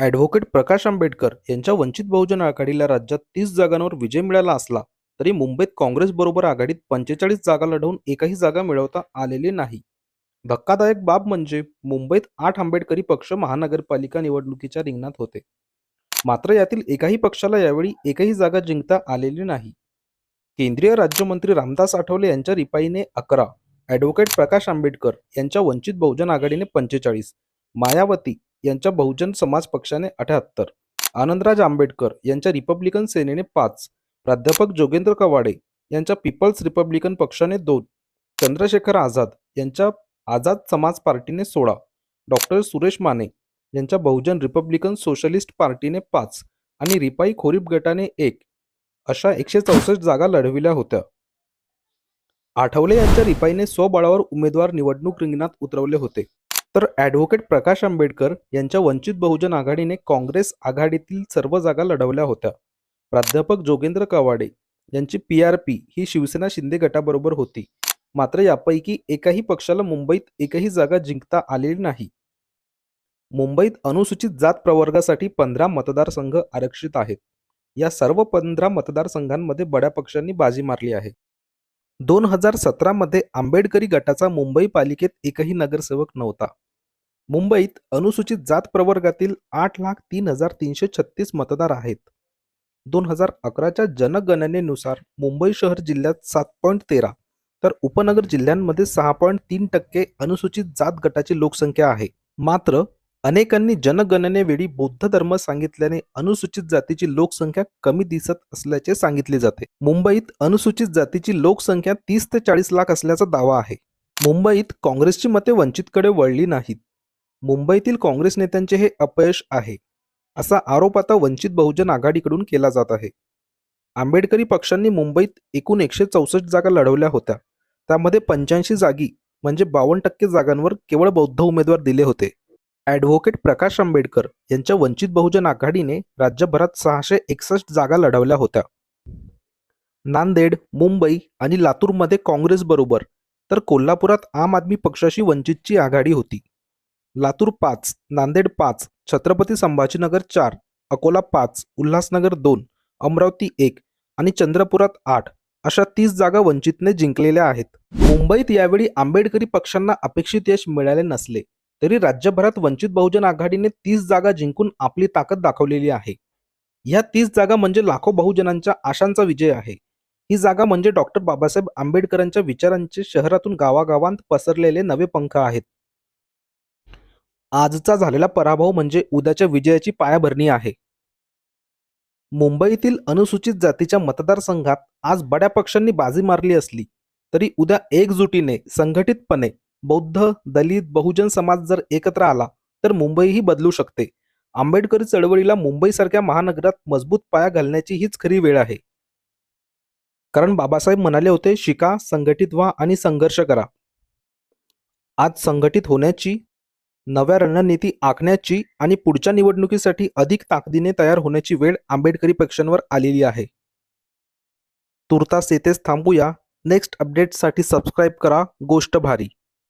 Advocate Prakash Ambedkar यांच्या वंचित बहुजन आघाडीला राज्यात तीस जागांवर विजय मिळाला असला तरी मुंबईत काँग्रेसबरोबर आघाडीत पंचेचाळीस जागा लढवून एकही जागा मिळवता आलेली नाही. धक्कादायक बाब म्हणजे मुंबईत आठ आंबेडकरी पक्ष महानगरपालिका निवडणुकीच्या रिंगणात होते. मात्र यातील एकाही पक्षाला यावेळी एकही जागा जिंकता आलेली नाही. केंद्रीय राज्यमंत्री रामदास आठवले यांच्या रिपाईने अकरा ॲडव्होकेट प्रकाश आंबेडकर यांच्या वंचित बहुजन आघाडीने पंचेचाळीस मायावती यांच्या बहुजन समाज पक्षाने अठ्याहत्तर आनंदराज आंबेडकर यांच्या रिपब्लिकन सेनेने पाच प्राध्यापक जोगेंद्र कवाडे यांच्या पीपल्स रिपब्लिकन पक्षाने दोन चंद्रशेखर आझाद यांच्या आझाद समाज पार्टीने सोळा डॉक्टर सुरेश माने यांच्या बहुजन रिपब्लिकन सोशलिस्ट पार्टीने पाच आणि रिपाई खोरीप गटाने एक अशा एकशे चौसष्ट जागा लढविल्या होत्या. आठवले यांच्या रिपाईने स्वबळावर उमेदवार निवडणूक रिंगणात उतरवले होते. तर ॲडव्होकेट प्रकाश आंबेडकर यांच्या वंचित बहुजन आघाडीने काँग्रेस आघाडीतील सर्व जागा लढवल्या होत्या. प्राध्यापक जोगेंद्र कवाडे यांची पी आर पी ही शिवसेना शिंदे गटाबरोबर होती. मात्र यापैकी एकाही पक्षाला मुंबईत एकही जागा जिंकता आलेली नाही. मुंबईत अनुसूचित जात प्रवर्गासाठी पंधरा मतदारसंघ आरक्षित आहेत. या सर्व पंधरा मतदारसंघांमध्ये बड्या पक्षांनी बाजी मारली आहे. दोन हजार सतरामध्ये आंबेडकरी गटाचा मुंबई पालिकेत एकही नगरसेवक नव्हता. मुंबईत अनुसूचित जात प्रवर्गातील आठ लाख तीन हजार तीनशे छत्तीस मतदार आहेत. दोन हजार अकराच्या जनगणनेनुसार मुंबई शहर जिल्ह्यात सात पॉईंट तेरा तर उपनगर जिल्ह्यांमध्ये सहा पॉईंट तीन टक्के अनुसूचित जात गटाची लोकसंख्या आहे. मात्र अनेकांनी जनगणनेवेळी बौद्ध धर्म सांगितल्याने अनुसूचित जातीची लोकसंख्या कमी दिसत असल्याचे सांगितले जाते. मुंबईत अनुसूचित जातीची लोकसंख्या तीस ते चाळीस लाख असल्याचा दावा आहे. मुंबईत काँग्रेसची मते वंचितकडे वळली नाहीत. मुंबईतील काँग्रेस नेत्यांचे हे अपयश आहे असा आरोप आता वंचित बहुजन आघाडीकडून केला जात आहे. आंबेडकरी पक्षांनी मुंबईत एकूण एकशे चौसष्ट जागा लढवल्या होत्या. त्यामध्ये पंच्याऐंशी जागी म्हणजे बावन्न टक्के जागांवर केवळ बौद्ध उमेदवार दिले होते. ॲडव्होकेट प्रकाश आंबेडकर यांच्या वंचित बहुजन आघाडीने राज्यभरात सहाशे एकसष्ट जागा लढवल्या होत्या. नांदेड मुंबई आणि लातूरमध्ये काँग्रेसबरोबर तर कोल्हापुरात आम आदमी पक्षाशी वंचितची आघाडी होती. लातूर पाच नांदेड पाच छत्रपती संभाजीनगर चार अकोला पाच उल्हासनगर दोन अमरावती एक आणि चंद्रपुरात आठ अशा तीस जागा वंचितने जिंकलेल्या आहेत. मुंबईत यावेळी आंबेडकरी पक्षांना अपेक्षित यश मिळाले नसले. तरी राज्यभरात वंचित बहुजन आघाडीने तीस जागा जिंकून आपली ताकद दाखवलेली आहे. या तीस जागा म्हणजे लाखो बहुजनांच्या आशांचा विजय आहे. ही जागा म्हणजे डॉक्टर बाबासाहेब आंबेडकरांच्या विचारांचे शहरातून गावागावांत पसरलेले नवे पंख आहेत. आजचा झालेला पराभव म्हणजे उद्याच्या विजयाची पायाभरणी आहे. मुंबईतील अनुसूचित जातीच्या मतदारसंघात आज बड्या पक्षांनी बाजी मारली असली तरी उद्या एकजुटीने संघटितपणे बौद्ध दलित बहुजन समाज जर एकत्र आला तर मुंबईही बदलू शकते. आंबेडकरी चळवळीला मुंबईसारख्या महानगरात मजबूत पाया घालण्याची हीच खरी वेळ आहे. कारण बाबासाहेब म्हणाले होते शिका संघटित व्हा आणि संघर्ष करा. आज संघटित होण्याची नव्या रणनीती आखण्याची आणि पुढच्या निवडणुकीसाठी अधिक ताकदीने तयार होण्याची वेळ आंबेडकरी पक्षांवर आलेली आहे. तुर्तास येथेच थांबूया. नेक्स्ट अपडेटसाठी सबस्क्राईब करा. गोष्ट भारी!